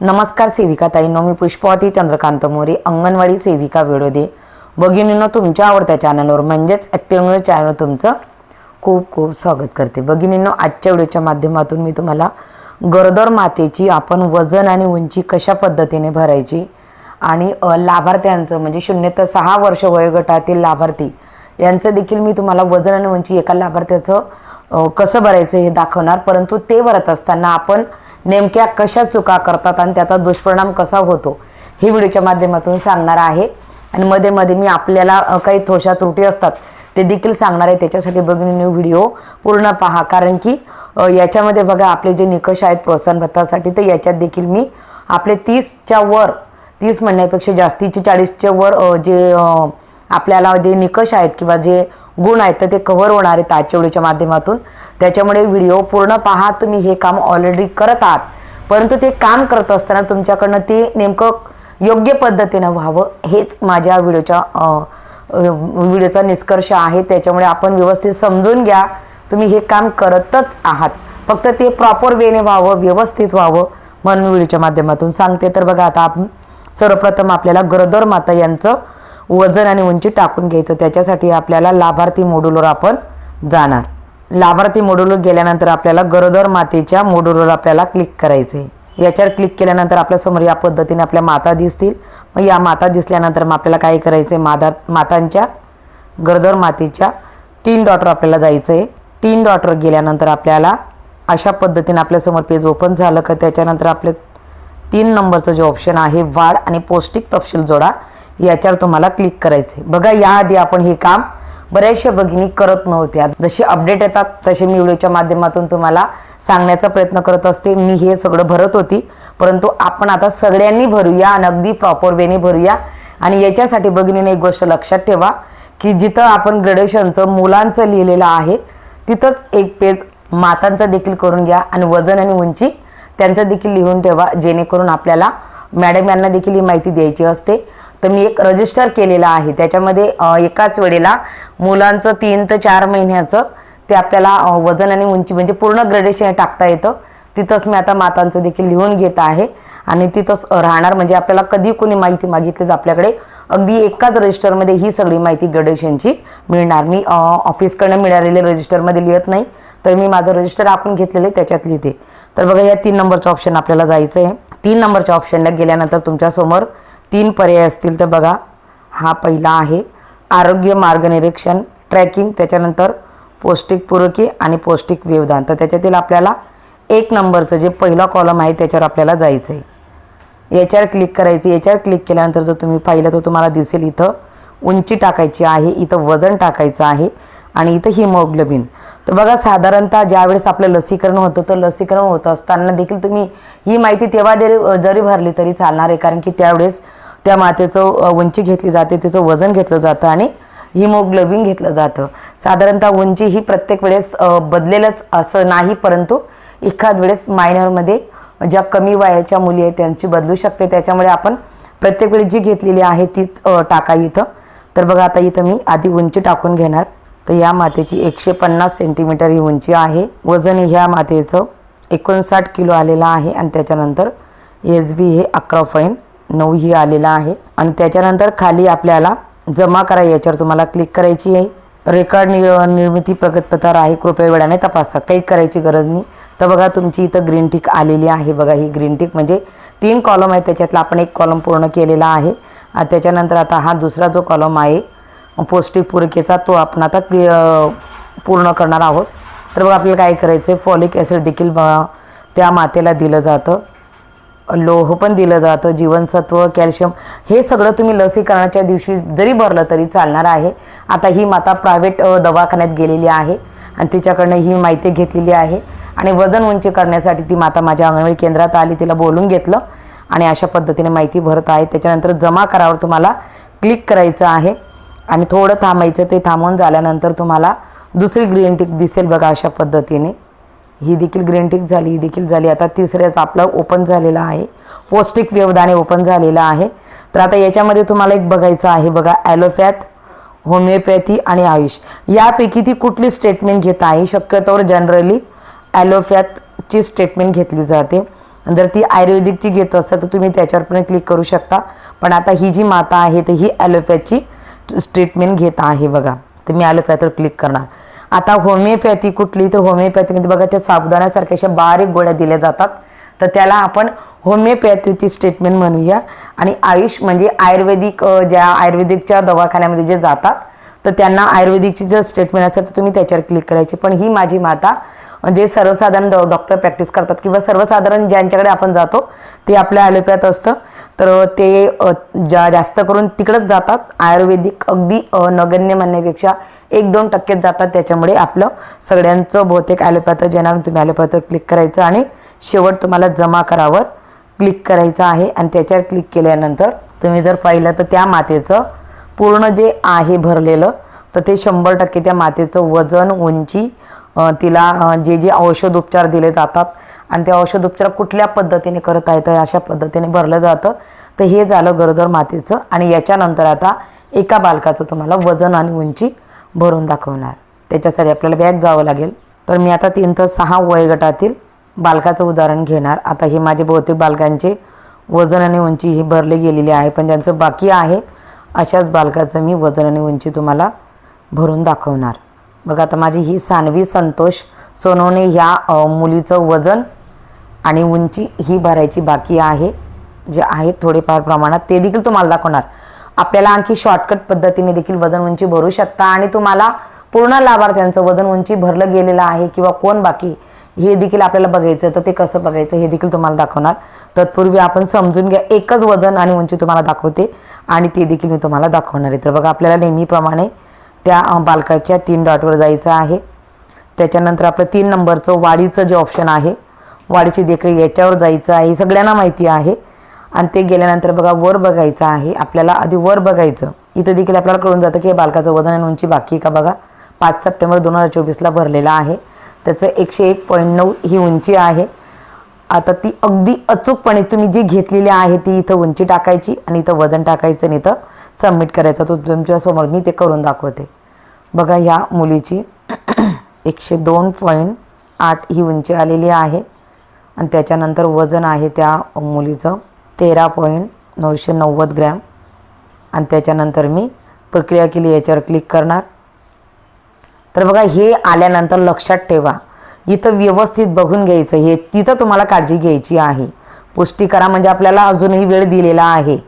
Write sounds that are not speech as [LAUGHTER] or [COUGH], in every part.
नमस्कार सेविका ताईंनो मी पुष्पवती चंद्रकांत मोरे अंगणवाडी सेविका दे. भगिनींनो तुमच्या आवडत्या चॅनलवर म्हणजेच ॲक्टिव्ह चॅनल तुमचं खूप खूप स्वागत करते. भगिनींनो आजच्या व्हिडिओच्या माध्यमातून मी तुम्हाला गरोदर मातेची आपण वजन आणि उंची कशा पद्धतीने भरायची आणि लाभार्थ्यांचं म्हणजे शून्य तर सहा वर्ष वयोगटातील लाभार्थी यांचं देखील मी तुम्हाला वजन आणि उंची एका लाभार्थ्याचं कसं भरायचं हे दाखवणार परंतु ते भरत असताना आपण नेमक्या कशा चुका करतात आणि त्याचा दुष्परिणाम कसा होतो हे व्हिडिओच्या माध्यमातून सांगणार आहे. आणि मध्ये मध्ये मी आपल्याला काही थोशा त्रुटी असतात ते देखील सांगणार आहे. त्याच्यासाठी बघून व्हिडिओ पूर्ण पहा. कारण की याच्यामध्ये बघा आपले जे निकष आहेत प्रोत्साहन भत्तासाठी तर याच्यात देखील मी आपले तीसच्या वर तीस म्हणण्यापेक्षा जास्तीचे चाळीसच्या वर जे आपल्याला जे निकष आहेत किंवा जे गुण आहेत तर ते कव्हर होणार आहेत आजच्या माध्यमातून. त्याच्यामुळे व्हिडिओ पूर्ण पहा तुम्ही हे काम ऑलरेडी करत आहात. परंतु ते काम करत असताना तुमच्याकडनं ते नेमकं योग्य पद्धतीनं व्हावं हेच माझ्या व्हिडिओच्या व्हिडिओचा निष्कर्ष आहे. त्याच्यामुळे आपण व्यवस्थित समजून घ्या तुम्ही हे काम करतच आहात. फक्त ते प्रॉपर वेने व्हावं व्यवस्थित व्हावं म्हणून व्हिडिओच्या माध्यमातून सांगते. तर बघा आता आपण सर्वप्रथम आपल्याला गरोदर माता यांचं वजन आणि उंची टाकून घ्यायचं. त्याच्यासाठी आपल्याला लाभार्थी मोड्यूलवर आपण जाणार. लाभार्थी मोड्यूलवर गेल्यानंतर आपल्याला गरोदर मातेच्या मोडूलवर आपल्याला क्लिक करायचं आहे याच्यावर क्लिक केल्यानंतर आपल्यासमोर या पद्धतीने आपल्या माता दिसतील. मग या माता दिसल्यानंतर मग आपल्याला काय करायचं आहे माता मातांच्या गरोदर मातेच्या तीन डॉटर आपल्याला जायचं आहे तीन डॉटर गेल्यानंतर आपल्याला अशा पद्धतीने आपल्यासमोर पेज ओपन झालं का? त्याच्यानंतर आपले तीन नंबरचं जे ऑप्शन आहे वाढ आणि पौष्टिक तपशील जोडा. याच्यावर तुम्हाला क्लिक करायचे बघा याआधी आपण हे काम बऱ्याचशा भगिनी करत नव्हत्या. जसे अपडेट येतात तसे मी व्हिडिओच्या माध्यमातून तुम्हाला सांगण्याचा प्रयत्न करत असते. मी हे सगळं भरत होती. परंतु आपण आता सगळ्यांनी भरूया आणि अगदी प्रॉपर वेने भरूया. आणि याच्यासाठी भगिनीने एक गोष्ट लक्षात ठेवा की जिथं आपण ग्रेडेशनचं मुलांचं लिहिलेलं आहे तिथंच एक पेज मातांचं देखील करून घ्या आणि वजन आणि उंची त्यांचं देखील लिहून ठेवा जेणेकरून आपल्याला मॅडम यांना देखील ही माहिती द्यायची असते. तर मी एक रजिस्टर केलेला आहे. त्याच्यामध्ये एकाच वेळेला मुलांचं तीन ते चार महिन्याचं ते आपल्याला वजन आणि उंची म्हणजे पूर्ण ग्रेडेशन टाकता येतं. तिथंच मी आता मातांचं देखील लिहून घेत आहे. आणि तिथंच राहणार म्हणजे आपल्याला कधी कोणी माहिती मागितली तर आपल्याकडे अगदी एकाच रजिस्टरमध्ये ही सगळी माहिती ग्रेडेशनची मिळणार. मी ऑफिसकडनं मिळालेले रजिस्टरमध्ये लिहित नाही तर मी माझं रजिस्टर आपण घेतलेलं आहे त्याच्यात लिहिते. तर बघा या तीन नंबरचं ऑप्शन आपल्याला जायचं आहे तीन नंबरच्या ऑप्शनला गेल्यानंतर तुमच्यासमोर तीन पर्याय असतील तर बघा. हा पहिला आहे. आरोग्य मार्गनिरीक्षण ट्रॅकिंग त्याच्यानंतर पौष्टिक पूरकी आणि पौष्टिक व्यवधान. तर त्याच्यातील आपल्याला एक नंबरचं जे पहिला कॉलम आहे त्याच्यावर आपल्याला जायचं आहे याच्यावर क्लिक करायचं. याच्यावर क्लिक केल्यानंतर जर तुम्ही पाहिलं तर तुम्हाला दिसेल इथं. उंची टाकायची आहे. इथं वजन टाकायचं आहे. आणि इथं हिमोग्लोबिन. तर बघा साधारणतः ज्यावेळेस आपलं लसीकरण होतं तर लसीकरण होत असताना देखील तुम्ही ही माहिती तेव्हा जरी जरी भरली तरी चालणार आहे. कारण की त्यावेळेस त्या मातेचं उंची घेतली जाते त्याचं वजन घेतलं जातं आणि हिमोग्लोबिन घेतलं जातं. साधारणतः उंची ही प्रत्येक वेळेस बदलेलंच बदलेलच असं नाही परंतु एखाद वेळेस मायनरमध्ये ज्या कमी वयाच्या मुली आहेत त्यांची बदलू शकते. त्याच्यामुळे आपण प्रत्येक वेळी जी घेतलेली आहे तीच टाका इथं. तर बघा आता इथं मी आधी उंची टाकून घेणार. तर या मातेची एकशे पन्नास सेंटीमीटर ही उंची आहे. वजन ह्या मातेचं एकोणसाठ किलो आलेलं आहे आणि त्याच्यानंतर एस बी हे अकरा पॉईंट नऊ ही आलेलं आहे. आणि त्याच्यानंतर खाली आपल्याला जमा करा याच्यावर तुम्हाला क्लिक करायची आहे. रेकॉर्ड निर निर्मिती प्रगतपत्र आहे. कृपया वेळाने तपासा. काही करायची गरज नाही. तर बघा तुमची इथं ग्रीन टिक आलेली आहे. बघा ही ग्रीन टिक म्हणजे तीन कॉलम आहे. त्याच्यातला आपण एक कॉलम पूर्ण केलेला आहे. त्याच्यानंतर आता हा दुसरा जो कॉलम आहे पौष्टिक पुरकेचा तो आपण आता क्लि- पूर्ण करणार आहोत. तर मग आपल्याला काय करायचं आहे फॉलिक ॲसिड देखील त्या मातेला दिलं जातं. लोह पण दिलं जातं जीवनसत्व कॅल्शियम हे सगळं तुम्ही लसीकरणाच्या दिवशी जरी भरलं तरी चालणार आहे. आता ही माता प्रायव्हेट दवाखान्यात गेलेली आहे आणि तिच्याकडनं ही माहिती घेतलेली आहे. आणि वजन उंची करण्यासाठी ती माता माझ्या अंगणवाडी केंद्रात आली तिला बोलून घेतलं. आणि अशा पद्धतीने माहिती भरत आहे. त्याच्यानंतर जमा करावर तुम्हाला क्लिक करायचं आहे. आणि थोडं थांबायचं ते थांबून झाल्यानंतर तुम्हाला दुसरी ग्रीन टिक दिसेल बघा अशा पद्धतीने. ही देखील ग्रीन टिक झाली ही देखील झाली. आता तिसऱ्याच आपलं ओपन झालेलं आहे. पौष्टिक व्यवधाने ओपन झालेलं आहे. तर आता याच्यामध्ये तुम्हाला एक बघायचं आहे बघा ॲलोपॅथ होमिओपॅथी आणि आयुष. यापैकी ती कुठली स्टेटमेंट घेत आहे? शक्यतोवर जनरली ॲलोपॅथची स्टेटमेंट घेतली जाते. जर ती आयुर्वेदिकची घेत असेल तर तुम्ही त्याच्यावर पण क्लिक करू शकता. पण आता ही जी माता आहे तर ही ॲलोपॅथची ट्रीटमेंट घेत आहे बघा. तर मी ॲलोपॅथीवर क्लिक करणार. आता होमिओपॅथी कुठली तर होमिओपॅथीमध्ये बघा त्या साबुदाण्यासारख्या अशा बारीक गोळ्या दिल्या जातात. तर त्याला आपण होमिओपॅथीची ट्रीटमेंट म्हणूया. आणि आयुष म्हणजे आयुर्वेदिक ज्या आयुर्वेदिकच्या दवाखान्यामध्ये जे जातात तर त्यांना आयुर्वेदिकची जर स्टेटमेंट असेल तर तुम्ही त्याच्यावर क्लिक करायची. पण ही माझी माता जे सर्वसाधारण डॉक्टर प्रॅक्टिस करतात किंवा सर्वसाधारण ज्यांच्याकडे आपण जातो ते आपल्या ॲलोपॅथ असतं. तर ते ज्या जास्त करून तिकडंच जातात. आयुर्वेदिक अगदी नगण्य म्हणण्यापेक्षा एक दोन टक्केच जातात. त्याच्यामुळे आपलं सगळ्यांचं बहुतेक ॲलोपॅथ जेणार तुम्ही ॲलोपॅथवर क्लिक करायचं आणि शेवट तुम्हाला जमा करावर क्लिक करायचं आहे आणि त्याच्यावर क्लिक केल्यानंतर तुम्ही जर पाहिलं तर त्या मातेचं पूर्ण जे आहे भरलेलं तर ते शंभर टक्के त्या मातेचं वजन उंची तिला जे जे औषधोपचार दिले जातात आणि ते औषधोपचार कुठल्या पद्धतीने करता येतं अशा पद्धतीने भरलं जातं. तर हे झालं गरोदर मातेचं आणि याच्यानंतर आता एका बालकाचं तुम्हाला वजन आणि उंची भरून दाखवणार. त्याच्यासाठी आपल्याला बॅग जावं लागेल. तर मी आता तीन तर सहा वयोगटातील बालकाचं उदाहरण घेणार. आता हे माझे बहुतेक बालकांचे वजन आणि उंची ही भरली गेलेली आहे पण ज्यांचं बाकी आहे अशाच बालकाचं मी वजन आणि उंची तुम्हाला भरून दाखवणार. बघा आता माझी ही सानवी संतोष सोनवणे ह्या मुलीचं वजन आणि उंची ही भरायची बाकी आहे जे आहे थोडेफार प्रमाणात ते देखील तुम्हाला दाखवणार. आपल्याला आणखी शॉर्टकट पद्धतीने देखील वजन उंची भरू शकता आणि तुम्हाला पूर्ण लाभार्थ्यांचं वजन उंची भरलं गेलेलं आहे किंवा कोण बाकी हे देखील आपल्याला बघायचं तर ते कसं बघायचं हे देखील तुम्हाला दाखवणार. तत्पूर्वी आपण समजून घ्या एकच वजन आणि उंची तुम्हाला दाखवते आणि ते देखील मी तुम्हाला दाखवणार आहे. तर बघा आपल्याला नेहमीप्रमाणे त्या बालकाच्या तीन डॉटवर जायचं आहे. त्याच्यानंतर आपलं तीन नंबरचं वाढीचं जे ऑप्शन आहे वाढीची देखरेख याच्यावर जायचं आहे सगळ्यांना माहिती आहे. आणि ते गेल्यानंतर बघा वर बघायचं आहे आपल्याला आधी वर बघायचं. इथं देखील आपल्याला कळून जातं की हे बालकाचं वजन आणि उंची बाकी का बघा? पाच सप्टेंबर दोन हजार चोवीसला भरलेला आहे. त्याचं एकशे एक पॉईंट नऊ ही उंची आहे. आता ती अगदी अचूकपणे तुम्ही जी घेतलेली आहे ती इथं उंची टाकायची आणि इथं वजन टाकायचं आणि इथं सबमिट करायचं. तो तुमच्यासमोर मी ते करून दाखवते. बघा ह्या मुलीची [CLEARS THROAT] एकशे दोन पॉईंट आठ ही उंची आलेली आहे. आणि त्याच्यानंतर वजन आहे त्या मुलीचं तेरा पॉईंट नऊशे नव्वद ग्रॅम. आणि त्याच्यानंतर मी प्रक्रिया केली याच्यावर क्लिक करणार. तर बघा हे आल्यानंतर लक्षात ठेवा. इथं व्यवस्थित बघून घ्यायचं. हे तिथं तुम्हाला काळजी घ्यायची आहे. पुष्टी करा म्हणजे आपल्याला अजूनही वेळ दिलेला आहे.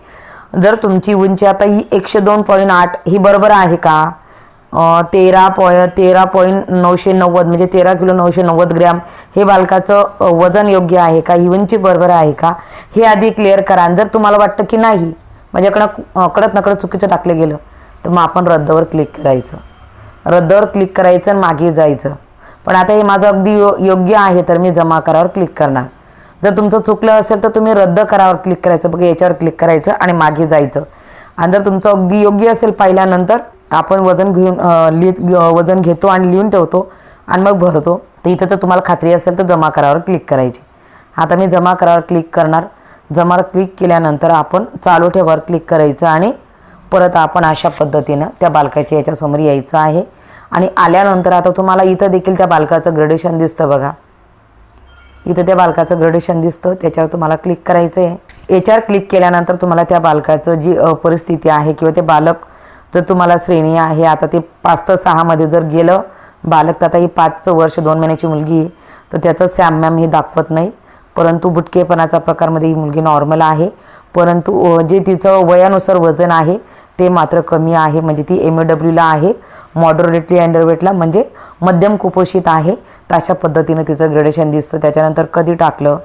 जर तुमची उंची आता ही एकशे दोन पॉईंट आठ ही बरोबर आहे का? तेरा पॉय तेरा पॉईंट नऊशे नव्वद म्हणजे तेरा किलो नऊशे नव्वद ग्रॅम हे बालकाचं वजन योग्य आहे का? ही उंची बरोबर आहे का? हे आधी क्लिअर करा. आणि जर तुम्हाला वाटतं की नाही माझ्याकडं कडत नकडत नकळत चुकीचं टाकलं गेलं तर मग आपण रद्दवर क्लिक करायचं. रद्दवर क्लिक करायचं आणि मागे जायचं. पण आता हे माझं अगदी यो योग्य आहे तर मी जमा करावर क्लिक करणार. जर तुमचं चुकलं असेल तर तुम्ही रद्द करावर क्लिक करायचं. बघा याच्यावर क्लिक करायचं आणि मागे जायचं. आणि जर तुमचं अगदी योग्य असेल पाहिल्यानंतर आपण वजन घेऊन लिहित वजन घेतो आणि लिहून ठेवतो आणि मग भरतो. तर इथं जर तुम्हाला खात्री असेल तर जमा करावर क्लिक करायची. आता मी जमा करावर क्लिक करणार. जमावर क्लिक केल्यानंतर आपण चालू ठेवावर क्लिक करायचं आणि परत आपण अशा पद्धतीनं त्या बालकाच्या याच्यासमोर यायचं आहे. आणि आल्यानंतर आता तुम्हाला इथं देखील त्या बालकाचं ग्रेडेशन दिसतं बघा. इथं त्या बालकाचं ग्रेडेशन दिसतं त्याच्यावर तुम्हाला क्लिक करायचं आहे याच्यावर क्लिक केल्यानंतर तुम्हाला त्या बालकाचं जी परिस्थिती आहे किंवा ते बालक जर तुम्हाला श्रेणी आहे आता ते पाच तर सहामध्ये जर गेलं बालक तर आता ही पाचचं वर्ष दोन महिन्याची मुलगी आहे तर त्याचं सॅम मॅम हे दाखवत नाही. परंतु बुटकेपणाचा प्रकारमध्ये ही मुलगी नॉर्मल आहे. परंतु जे तिचं वयानुसार वजन आहे ते मात्र कमी आहे. म्हणजे ती एम ए डब्ल्यूला आहे. मॉडरेटली अंडरवेटला म्हणजे मध्यम कुपोषित आहे. तर अशा पद्धतीनं तिचं ग्रेडेशन दिसतं. त्याच्यानंतर कधी टाकलं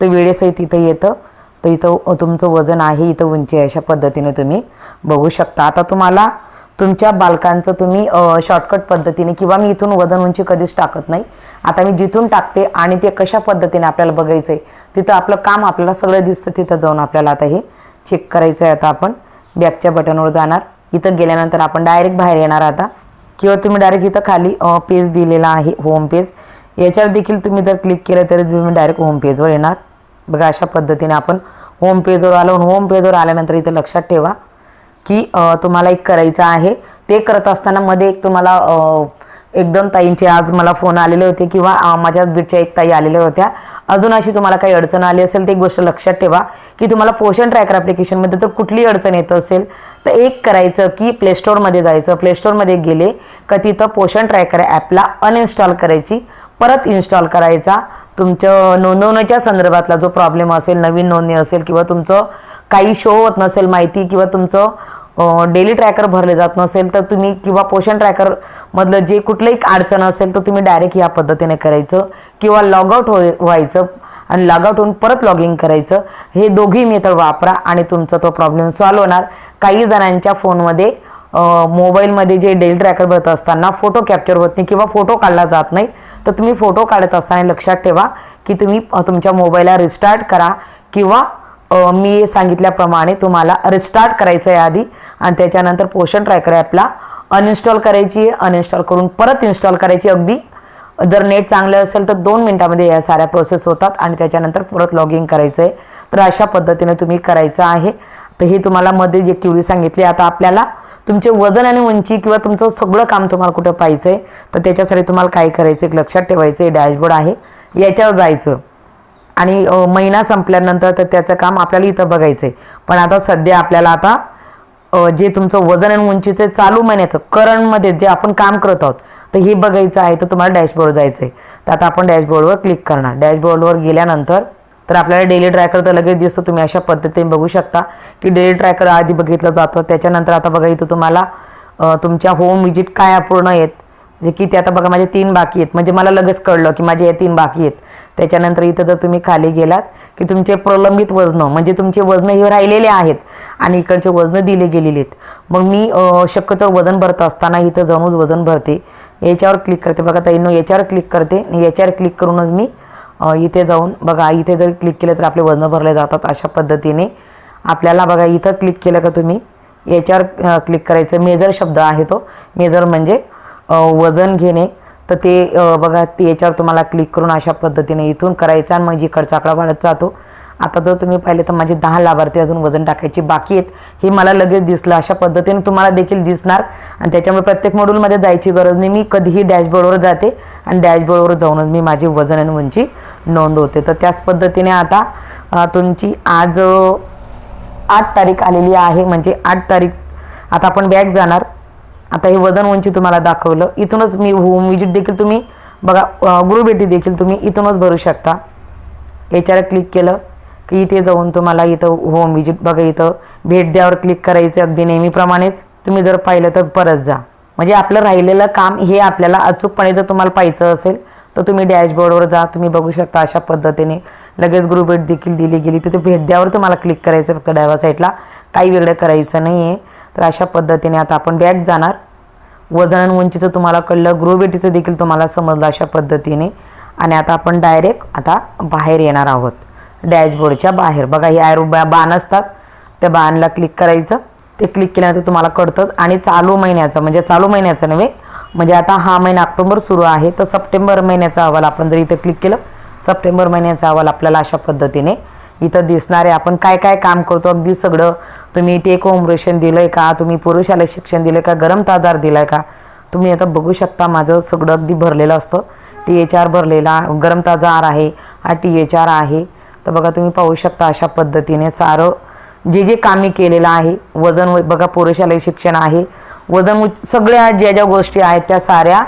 तर वेळेसही तिथं येतं. तर इथं तुमचं वजन आहे इथं उंची आहे अशा पद्धतीने तुम्ही बघू शकता. आता तुम्हाला तुमच्या बालकांचं तुम्ही शॉर्टकट पद्धतीने किंवा मी इथून वजन उंची कधीच टाकत नाही. आता मी जिथून टाकते आणि ते कशा पद्धतीने आपल्याला बघायचं आहे तिथं आपलं काम आपल्याला सगळं दिसतं तिथं जाऊन आपल्याला आता हे चेक करायचं आहे आता आपण. बॅकच्या बटनवर जाणार. इथं गेल्यानंतर आपण डायरेक्ट बाहेर येणार आता. किंवा तुम्ही डायरेक्ट इथं खाली पेज दिलेला आहे होम पेज याच्यावर देखील तुम्ही जर क्लिक केलं तरी तुम्ही डायरेक्ट होम पेजवर येणार. बघा अशा पद्धतीने आपण होम पेजवर आलो. होम पेजवर आल्यानंतर इथं लक्षात ठेवा की तुम्हाला एक करायचं आहे. ते करत असताना मध्ये एक तुम्हाला एकदम ताईंचे आज मला फोन आलेले होते किंवा माझ्याच बीटच्या एक ताई आलेल्या होत्या. अजून अशी तुम्हाला काही अडचण आली असेल तर एक गोष्ट लक्षात ठेवा की तुम्हाला पोषण ट्रॅकर ॲप्लिकेशनमध्ये जर कुठलीही अडचण येत असेल तर एक करायचं की प्लेस्टोअरमध्ये जायचं. प्लेस्टोअरमध्ये गेले का तिथं पोषण ट्रॅकर ॲपला अनइन्स्टॉल करायची परत इन्स्टॉल करायचा. तुमचं नोंदवण्याच्या संदर्भातला जो प्रॉब्लेम असेल नवीन नोंदणी असेल किंवा तुमचं काही शो होत नसेल माहिती किंवा तुमचं डेली ट्रॅकर भरले जात नसेल तर तुम्ही किंवा पोषण ट्रॅकर मधलं जे कुठलंही अडचण असेल तर तुम्ही डायरेक्ट या पद्धतीने करायचं किंवा लॉगआउट होय व्हायचं आणि लॉगआउट होऊन परत लॉग इन करायचं. हे दोघी मेथड वापरा आणि तुमचा तो प्रॉब्लेम सॉल्व्ह होणार. काही जणांच्या फोनमध्ये मोबाईलमध्ये जे डेली ट्रॅकर भरत असताना फोटो कॅप्चर होत नाही किंवा फोटो काढला जात नाही तर तुम्ही फोटो काढत असताना लक्षात ठेवा की तुम्ही तुमच्या मोबाईलला रिस्टार्ट करा किंवा मी सांगितल्याप्रमाणे तुम्हाला रिस्टार्ट करायचं आहे आधी आणि त्याच्यानंतर पोषण ट्रॅकर ॲपला अनइन्स्टॉल करायची आहे अनइन्स्टॉल करून परत इन्स्टॉल करायची. अगदी जर नेट चांगलं असेल तर दोन मिनटामध्ये या साऱ्या प्रोसेस होतात आणि त्याच्यानंतर परत लॉग इन करायचं आहे तर अशा पद्धतीने तुम्ही करायचं आहे. तर हे तुम्हाला मध्ये जे क्युरी सांगितली आता आपल्याला तुमचे वजन आणि उंची किंवा तुमचं सगळं काम तुम्हाला कुठं पाहिजे आहे तर त्याच्यासाठी तुम्हाला काय करायचं एक लक्षात ठेवायचं आहे डॅशबोर्ड आहे. याच्यावर जायचं. आणि महिना संपल्यानंतर तर त्याचं काम आपल्याला इथं बघायचं आहे पण आता सध्या आपल्याला आता जे तुमचं वजन आणि उंचीचं चालू महिन्याचं करंटमध्ये जे आपण काम करत आहोत तर हे बघायचं आहे तर तुम्हाला डॅशबोर्ड जायचं आहे तर आता आपण डॅशबोर्डवर क्लिक करणार. डॅशबोर्डवर गेल्यानंतर तर आपल्याला डेली ट्रॅकर तर लगेच दिसतं. तुम्ही अशा पद्धतीने बघू शकता की डेली ट्रॅकर आधी बघितलं जातं. त्याच्यानंतर आता बघा इथं तुम्हाला तुमच्या होम विजिट काय अपूर्ण आहेत जे की ते आता बघा माझे तीन बाकी आहेत. म्हणजे मला लगेच कळलं की माझे हे तीन बाकी आहेत. त्याच्यानंतर इथं जर तुम्ही खाली गेलात की तुमचे प्रलंबित वजन म्हणजे तुमचे वजन हे राहिलेले आहेत आणि इकडचे वजन दिले गेलेले आहेत. मग मी शक्यतो वजन भरत असताना इथं जाऊनच वजन भरते. याच्यावर क्लिक करते. बघा ताईंनो याच्यावर क्लिक करते. आणि याच्यावर क्लिक करूनच मी इथे जाऊन बघा इथे जर क्लिक केलं तर आपले वजन भरले जातात अशा पद्धतीने. आपल्याला बघा इथं क्लिक केलं का तुम्ही याच्यावर क्लिक करायचं. मेजर शब्द आहे तो. मेजर म्हणजे वजन घेणे तर ते बघा ते याच्यावर तुम्हाला क्लिक करून अशा पद्धतीने इथून करायचं आणि मग जिकडचा आकडा वाढत जातो. आता जर तुम्ही पाहिले तर माझे दहा लाभार्थी अजून वजन टाकायचे बाकी आहेत. हे मला लगेच दिसलं. अशा पद्धतीने तुम्हाला देखील दिसणार. आणि त्याच्यामुळे प्रत्येक मॉड्यूलमध्ये जायची गरज नाही. मी कधीही डॅशबोर्डवर जाते आणि डॅशबोर्डवर जाऊनच मी माझी वजन आणि उंची नोंदवते. तर त्याच पद्धतीने आता तुमची आज आठ तारीख आलेली आहे. म्हणजे आठ तारीख आता आपण बॅग जाणार. आता हे वजन उंची तुम्हाला दाखवलं. इथूनच मी होम विजिट देखील तुम्ही बघा गुरुभेटी देखील तुम्ही इथूनच भरू शकता. याच्यावर क्लिक केलं की इथे जाऊन तुम्हाला इथं होम विजिट बघा इथं भेट द्यावर क्लिक करायचं अगदी नेहमीप्रमाणेच. तुम्ही जर पाहिलं तर परत जा. म्हणजे आपलं राहिलेलं काम हे आपल्याला अचूकपणे जर तुम्हाला पाहायचं असेल तर तुम्ही डॅशबोर्डवर जा. तुम्ही बघू शकता अशा पद्धतीने लगेच ग्रुप भेट देखील दिली गेली. तिथे भेट द्यावर तुम्हाला क्लिक करायचं फक्त डाव्या साईडला काही वेगळं करायचं नाही आहे तर अशा पद्धतीने आता आपण बॅग जाणार. वजन आणि उंचीचं तुम्हाला कळलं ग्रोबेटीचं देखील तुम्हाला समजलं अशा पद्धतीने. आणि आता आपण डायरेक्ट आता बाहेर येणार आहोत. डॅशबोर्डच्या बाहेर. बघा हे ॲरो बा बाण असतात. त्या बाणला क्लिक करायचं. ते क्लिक केल्यानंतर तुम्हाला कळतंच. आणि चालू महिन्याचं म्हणजे चालू महिन्याचं नव्हे म्हणजे आता हा महिना ऑक्टोबर सुरू आहे. तर सप्टेंबर महिन्याचा अहवाल आपण जर इथं क्लिक केलं सप्टेंबर महिन्याचा अहवाल आपल्याला अशा पद्धतीने इथं दिसणारे. आपण काय काय काम करतो अगदी सगळं. तुम्ही टेक होम रेशन दिलं आहे का? तुम्ही पुरुषाला शिक्षण दिलं का? गरम ताजार दिलाय का? तुम्ही आता बघू शकता माझं सगळं अगदी भरलेलं असतं. टी एच आर भरलेला गरम ताजा आर आहे. हा टी एच आर आहे. तर बघा तुम्ही पाहू शकता अशा पद्धतीने सारं जे जे कामी केलेलं आहे. वजन व- बघा पुरुषालय शिक्षण आहे. वजन उच- सगळ्या ज्या ज्या गोष्टी आहेत त्या साऱ्या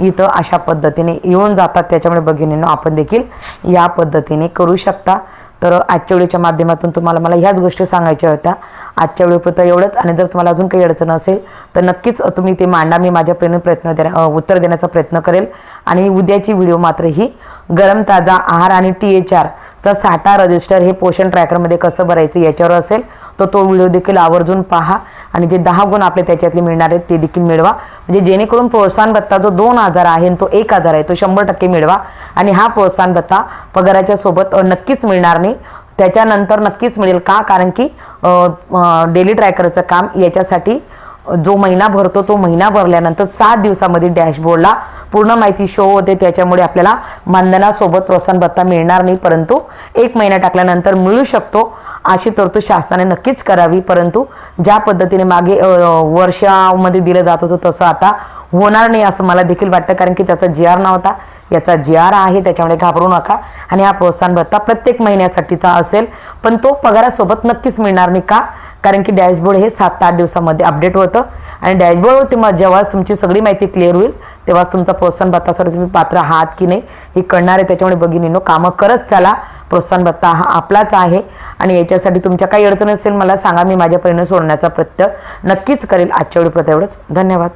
इथं अशा पद्धतीने येऊन जातात. त्याच्यामुळे भगिनींना आपण देखील या पद्धतीने करू शकता. तर आजच्या वेळेच्या माध्यमातून तुम्हाला मला ह्याच गोष्टी सांगायच्या होत्या. आजच्या वेळेपुरतं एवढंच आणि जर तुम्हाला अजून काही अडचण असेल तर नक्कीच तुम्ही ते मांडा. मी माझ्या प्रेरणेने प्रयत्न देण्या उत्तर देण्याचा प्रयत्न करेल. आणि उद्याची व्हिडिओ मात्र ही गरम ताजा आहार आणि टी एच आरचा साठा रजिस्टर हे पोषण ट्रॅकरमध्ये कसं भरायचं याच्यावर असेल तर तो व्हिडिओ देखील आवर्जून पहा. आणि जे दहा गुण आपले त्याच्यातले मिळणार आहेत ते देखील मिळवा. म्हणजे जेणेकरून प्रोत्साहन भत्ता जो दोन हजार आहे आणि तो एक हजार आहे तो शंभर टक्के मिळवा. आणि हा प्रोत्साहन भत्ता पगाराच्या सोबत नक्कीच मिळणार नाही. त्याच्यानंतर नक्कीच मिळेल का? कारण की डेली ट्रॅकरचं काम याच्यासाठी जो महिना भरतो तो महिना भरल्यानंतर सात दिवसामध्ये डॅशबोर्डला पूर्ण माहिती शो होते. त्याच्यामुळे आपल्याला मानधनासोबत प्रोत्साहन भत्ता मिळणार नाही. परंतु एक महिना टाकल्यानंतर मिळू शकतो अशी तरतूद शासनाने नक्कीच करावी. परंतु ज्या पद्धतीने मागे वर्षामध्ये दिलं जात होतं तसं आता होणार नाही असं मला देखील वाटतं. कारण की त्याचा जी आर नव्हता. याचा जी आर आहे त्याच्यामुळे घाबरू नका. आणि हा प्रोत्साहन भत्ता प्रत्येक महिन्यासाठीचा असेल पण तो पगारासोबत नक्कीच मिळणार नाही. का? कारण की डॅशबोर्ड हे सात आठ दिवसामध्ये अपडेट होतं आणि डॅशबोर्डवरती मग जेव्हाच तुमची सगळी माहिती क्लिअर होईल तेव्हाच तुमचा प्रोत्साहन भत्तासाठी तुम्ही पात्र आहात की नाही हे कळणार आहे. त्याच्यामुळे भगिनीनो कामं करत चला. प्रोत्साहन भत्ता हा आपलाच आहे. आणि याच्यासाठी तुमच्या काही अडचण असेल मला सांगा. मी माझ्या परीने सोडण्याचा प्रयत्न नक्कीच करेल. आजच्या वेळी प्रत्येवढंच धन्यवाद.